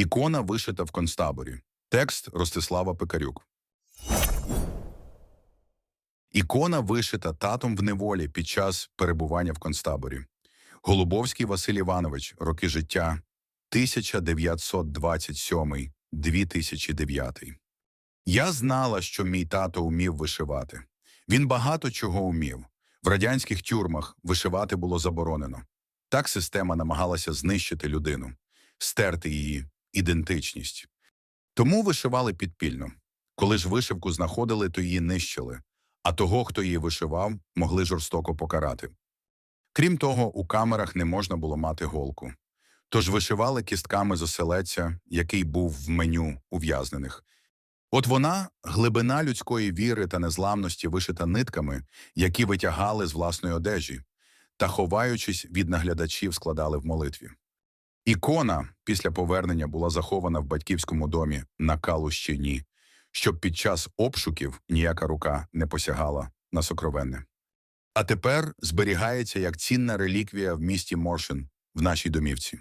Ікона вишита в концтаборі. Текст Ростислава Пекарюк. Ікона вишита татом в неволі під час перебування в концтаборі. Голубовський Василь Іванович. Роки життя 1927-2009. Я знала, що мій тато умів вишивати. Він багато чого умів. В радянських тюрмах вишивати було заборонено. Так система намагалася знищити людину, стерти її ідентичність. Тому вишивали підпільно. Коли ж вишивку знаходили, то її нищили, а того, хто її вишивав, могли жорстоко покарати. Крім того, у камерах не можна було мати голку. Тож вишивали кістками з оселедця, який був в меню ув'язнених. От вона глибина людської віри та незламності вишита нитками, які витягали з власної одежі, та, ховаючись від наглядачів, складали в молитві. Ікона після повернення була захована в батьківському домі на Калущині, щоб під час обшуків ніяка рука не посягала на сокровенне. А тепер зберігається як цінна реліквія в місті Моршин в нашій домівці.